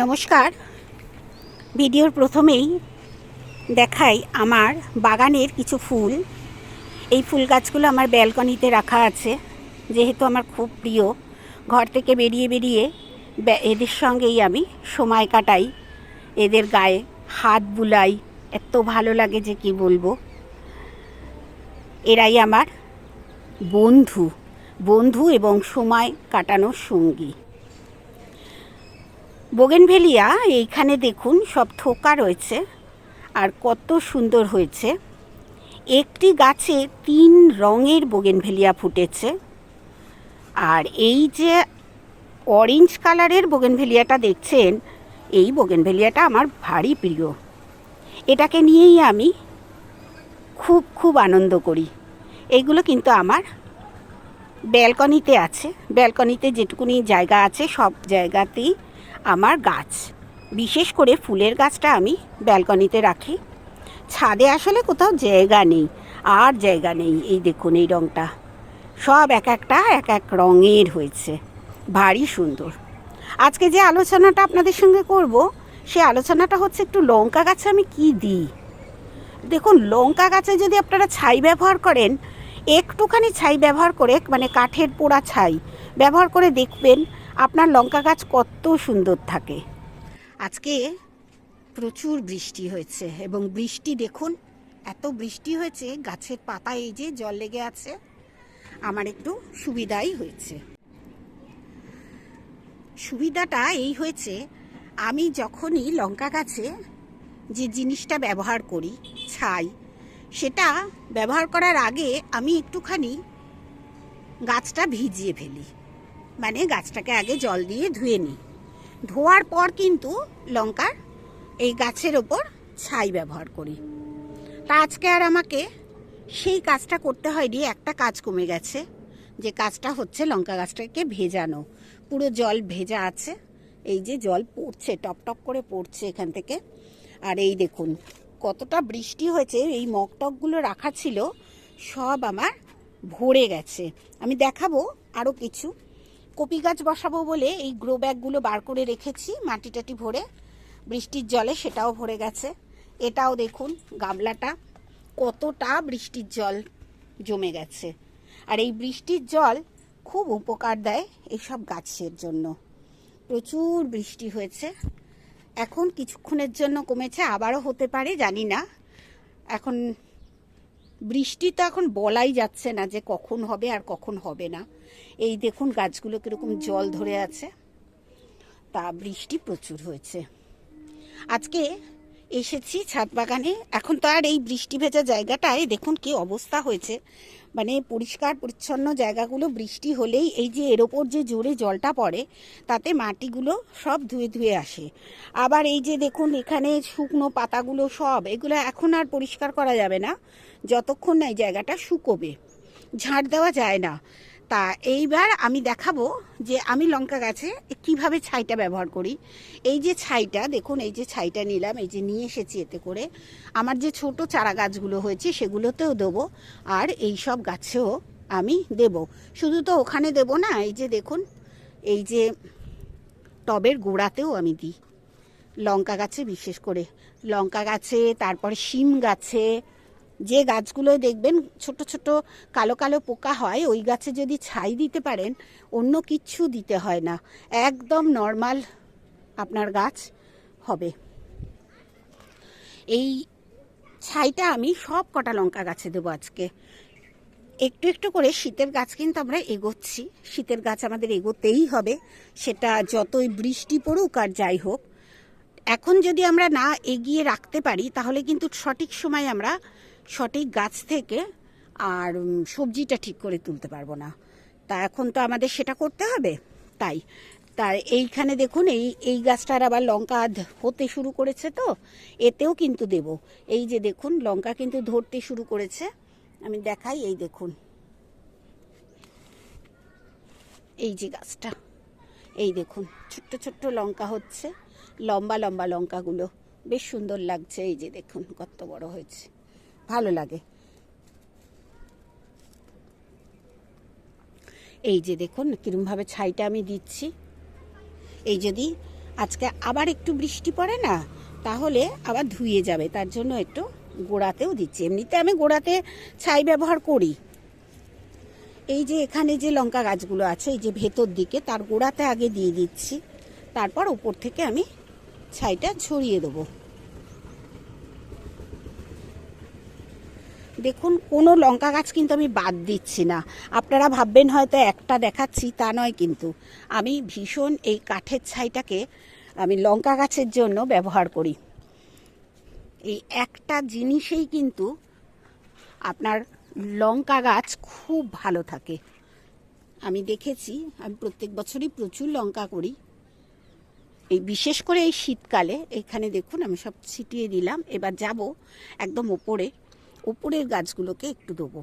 নমস্কার। ভিডিওর প্রথমেই দেখাই আমার বাগানের কিছু ফুল। এই ফুল গাছগুলো আমার ব্যালকনিতে রাখা আছে, যেহেতু আমার খুব প্রিয়। ঘর থেকে বেরিয়ে বেরিয়ে এদের সঙ্গেই আমি সময় কাটাই। এদের গায়ে হাত বুলাই, এত ভালো লাগে যে কি বলব। এরাই আমার বন্ধু বন্ধু এবং সময় কাটানোর সঙ্গী। বোগেনভেলিয়া, এইখানে দেখুন সব থোকা রয়েছে আর কত সুন্দর হয়েছে। একটি গাছে তিন রঙের বোগেনভেলিয়া ফুটেছে। আর এই যে অরেঞ্জ কালারের বোগেনভেলিয়াটা দেখছেন, এই বোগেনভেলিয়াটা আমার ভারী প্রিয়। এটাকে নিয়েই আমি খুব খুব আনন্দ করি। এইগুলো কিন্তু আমার ব্যালকনিতে আছে। ব্যালকনিতে যেটুকুনি জায়গা আছে, সব জায়গাতেই আমার গাছ। বিশেষ করে ফুলের গাছটা আমি ব্যালকনিতে রাখি। ছাদে আসলে কোথাও জায়গা নেই, আর জায়গা নেই এই দেখুন এই রঙটা সব এক একটা, এক এক রঙের হয়েছে। ভারী সুন্দর। আজকে যে আলোচনাটা আপনাদের সঙ্গে করব, সে আলোচনাটা হচ্ছে একটু লঙ্কা গাছে আমি কি দিই? দেখুন, লঙ্কা গাছে যদি আপনারা ছাই ব্যবহার করেন, একটুখানি ছাই ব্যবহার করে মানে কাঠের পোড়া ছাই ব্যবহার করে দেখবেন আপনার লঙ্কা গাছ কত সুন্দর থাকে। আজকে প্রচুর বৃষ্টি হয়েছে এবং বৃষ্টি দেখুন, এত বৃষ্টি হয়েছে, গাছের পাতা এই যে জল লেগে আছে, আমার একটু সুবিধাই হয়েছে। সুবিধাটা এই হয়েছে, আমি যখনই লঙ্কা গাছে যে জিনিসটা ব্যবহার করি, ছাই, সেটা ব্যবহার করার আগে আমি একটুখানি গাছটা ভিজিয়ে ফেলি। মানে গাছটাকে আগে জল দিয়ে ধুয়ে নিই। ধোয়ার পর কিন্তু লঙ্কার এই গাছের ওপর ছাই ব্যবহার করি। তা আজকে আর আমাকে সেই কাজটা করতে হয়নি, একটা কাজ কমে গেছে। যে কাজটা হচ্ছে লঙ্কা গাছটাকে ভেজানো। পুরো জল ভেজা আছে, এই যে জল পড়ছে, টপ টপ করে পড়ছে এখান থেকে। আর এই দেখুন, কতটা বৃষ্টি হয়েছে, এই মগটকগুলো রাখা ছিল, সব আমার ভরে গেছে। আমি দেখাবো আরও কিছু। কপি গাছ বসাবো বলে এই গ্রো ব্যাগগুলো বার করে রেখেছি মাটি টাটি ভরে। বৃষ্টির জলে সেটাও ভরে গেছে। এটাও দেখুন গামলাটা, কতটা বৃষ্টির জল জমে গেছে। আর এই বৃষ্টির জল খুব উপকার দেয় এইসব গাছের জন্য। প্রচুর বৃষ্টি হয়েছে। এখন কিছুক্ষণের জন্য কমেছে, আবারও হতে পারে, জানি না। এখন বৃষ্টি তো এখন বলাই যাচ্ছে না যে কখন হবে আর কখন হবে না। এই দেখুন গাছগুলো কীরকম জল ধরে আছে। তা বৃষ্টি প্রচুর হয়েছে। আজকে এসেছি ছাদ বাগানে। এখন তো আর এই বৃষ্টি ভেজা জায়গাটায় দেখুন কি অবস্থা হয়েছে। মানে পরিষ্কার পরিচ্ছন্ন জায়গাগুলো বৃষ্টি হলেই এই যে এর ওপর যে জোরে জলটা পড়ে, তাতে মাটিগুলো সব ধুয়ে ধুয়ে আসে। আবার এই যে দেখুন এখানে শুকনো পাতাগুলো সব, এগুলো এখন আর পরিষ্কার করা যাবে না। যতক্ষণ না এই জায়গাটা শুকোবে। ঝাড় দেওয়া যায় না। তা এইবার আমি দেখাবো যে আমি লঙ্কা গাছে কীভাবে ছাইটা ব্যবহার করি। এই যে ছাইটা, দেখুন, এই যে ছাইটা নিলাম, এই যে নিয়ে এসেছি এতে করে। আমার যে ছোট চারা গাছগুলো হয়েছে, সেগুলোতেও দেবো আর এই সব গাছেও আমি দেব। শুধু তো ওখানে দেব না, এই যে দেখুন, এই যে টবের গোড়াতেও আমি দিই। লঙ্কা গাছে বিশেষ করে। লঙ্কা গাছে, তারপরে শিম গাছে যে গাছগুলো দেখবেন ছোট ছোট কালো কালো পোকা হয়, ওই গাছে যদি ছাই দিতে পারেন, অন্য কিচ্ছু দিতে হয় না। একদম নর্মাল আপনার গাছ হবে। এই ছাইটা আমি সব কটা লঙ্কা গাছে দেবো আজকে। একটু একটু করে শীতের গাছ কিন্তু আমরা এগোচ্ছি। শীতের গাছ আমাদের এগোতেই হবে। সেটা যতই বৃষ্টি পড়ুক আর যাই হোক। এখন যদি আমরা না এগিয়ে রাখতে পারি, তাহলে কিন্তু সঠিক সময় আমরা সঠিক গাছ থেকে আর সবজিটা ঠিক করে তুলতে পারব না। তা এখন তো আমাদের সেটা করতে হবে, তাই। তা এইখানে দেখুন, এই এই গাছটার আবার লঙ্কা হতে শুরু করেছে তো, এতেও কিন্তু দেব। এই যে দেখুন, লঙ্কা কিন্তু ধরতে শুরু করেছে। আমি দেখাই, এই দেখুন। এই যে গাছটা, এই দেখুন, ছোট্ট ছোট্ট লঙ্কা হচ্ছে, লম্বা লম্বা লঙ্কাগুলো। বেশ সুন্দর লাগছে, এই যে দেখুন, কত বড় হয়েছে। ভালো লাগে। এই যে দেখুন, কিরমভাবে ছাইটা আমি দিচ্ছি। এই যদি আজকে আবার একটু বৃষ্টি পড়ে না, তাহলে আবার ধুয়ে যাবে, তার জন্য একটু গোড়াতেও দিচ্ছি। এমনিতে আমি গোড়াতে ছাই ব্যবহার করি। এই যে এখানে যে লঙ্কা গাছগুলো আছে, এই যে ভেতর দিকে, তার গোড়াতে আগে দিয়ে দিচ্ছি। তারপর উপর থেকে আমি ছাইটা ছড়িয়ে দেবো। দেখুন, কোনো লঙ্কা গাছ কিন্তু আমি বাদ দিচ্ছি না। আপনারা ভাববেন হয়তো একটা দেখাচ্ছি, তা নয় কিন্তু। আমি ভীষণ এই কাঠের ছাইটাকে আমি লঙ্কা গাছের জন্য ব্যবহার করি। এই একটা জিনিসেই কিন্তু আপনার লঙ্কা গাছ খুব ভালো থাকে। আমি দেখেছি, আমি প্রত্যেক বছরই প্রচুর লঙ্কা করি। এই বিশেষ করে এই শীতকালে, এখানে দেখুন, আমি সব ছিটিয়ে দিলাম। এবার যাব একদম ওপরে। ওপরের গাছগুলোকে একটু দেবো।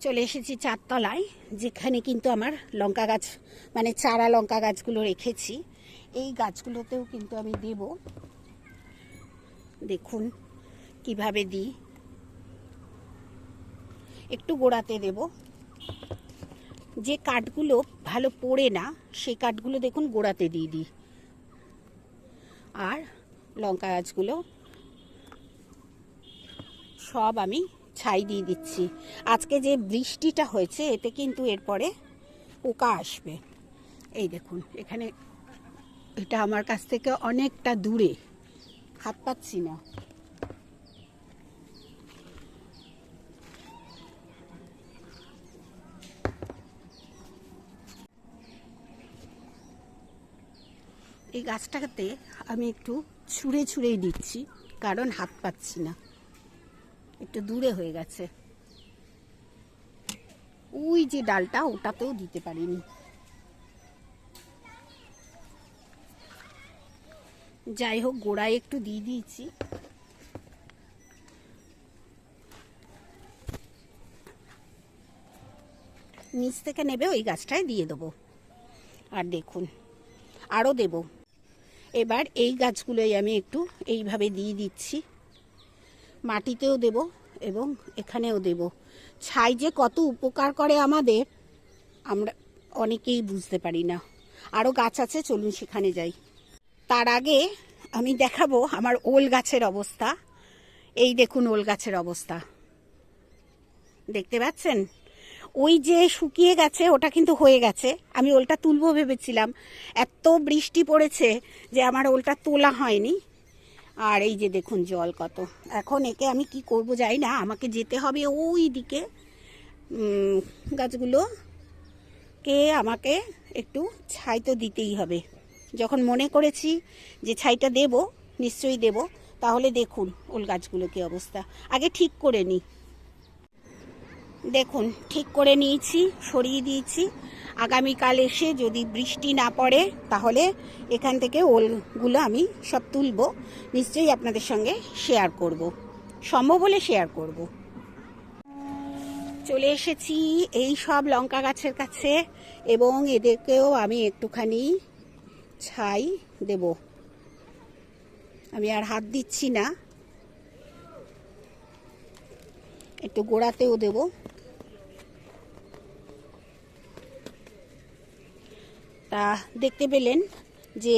চলে এসেছি চারতলায়, যেখানে কিন্তু আমার লঙ্কা গাছ মানে চারা লঙ্কা গাছগুলো রেখেছি। এই গাছগুলোতেও কিন্তু আমি দেব। দেখুন কীভাবে দিই। একটু গোড়াতে দেব। যে কাঠগুলো ভালো পড়ে না সেই কাঠগুলো দেখুন গোড়াতে দিয়ে দিই। আর লঙ্কা গাছগুলো সব আমি ছাই দিয়ে দিচ্ছি। আজকে যে বৃষ্টিটা হয়েছে, এতে কিন্তু এরপরে পোকা আসবে। এই দেখুন, এখানে এটা আমার কাছ থেকে অনেকটা দূরে। হাত পাচ্ছি না। এই গাছটাতে আমি একটু ছুঁড়ে ছুঁড়েই দিচ্ছি, কারণ হাত পাচ্ছি না। একটু দূরে হয়ে গেছে। ওই যে ডালটা, ওটাতেও দিতে পারিনি। যাই হোক, গোড়ায় একটু দিয়ে দিয়েছি। নিচ থেকে নেবে, ওই গাছটায় দিয়ে দেবো। আর দেখুন, আরও দেব। এবার এই গাছগুলোই আমি একটু এইভাবে দিয়ে দিচ্ছি। মাটিতেও দেব এবং এখানেও দেব। ছাই যে কত উপকার করে আমাদের, আমরা অনেকেই বুঝতে পারি না। আরও গাছ আছে, চলুন সেখানে যাই। তার আগে আমি দেখাবো আমার ওল গাছের অবস্থা। এই দেখুন ওল গাছের অবস্থা। দেখতে পাচ্ছেন? ওই যে শুকিয়ে গেছে, ওটা কিন্তু হয়ে গেছে। আমি ওলটা তুলবো ভেবেছিলাম। এত বৃষ্টি পড়েছে যে আমার ওলটা তোলা হয়নি। আর এই যে দেখুন জল কত। এখন একে আমি কি করব যাই না, আমাকে যেতে হবে ওই দিকে। গাছগুলো কে আমাকে একটু ছাই তো দিতেই হবে। যখন মনে করেছি যে ছাইটা দেব, নিশ্চয়ই দেব, তাহলে দেখুন ওল গাছগুলো কি অবস্থা। আগে ঠিক করে নিই দেখুন, ঠিক করে নিয়েছি, সরিয়ে দিয়েছি। আগামীকাল এসে যদি বৃষ্টি না পড়ে, তাহলে এখান থেকে ওলগুলো আমি সব তুলব। নিশ্চয়ই আপনাদের সঙ্গে শেয়ার করব। সম্ভব হলে শেয়ার করব। চলে এসেছি এই সব লঙ্কা গাছের কাছে, এবং এদেরকেও আমি একটুখানি ছাই দেব। আমি আর হাত দিচ্ছি না। একটু গোড়াতেও দেবো। তা দেখতে পেলেন যে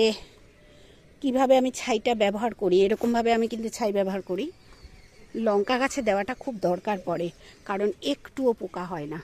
কীভাবে আমি ছাইটা ব্যবহার করি, এরকমভাবে আমি কিন্তু ছাই ব্যবহার করি। লঙ্কা গাছে দেওয়াটা খুব দরকার পড়ে, কারণ একটুও পোকা হয় না।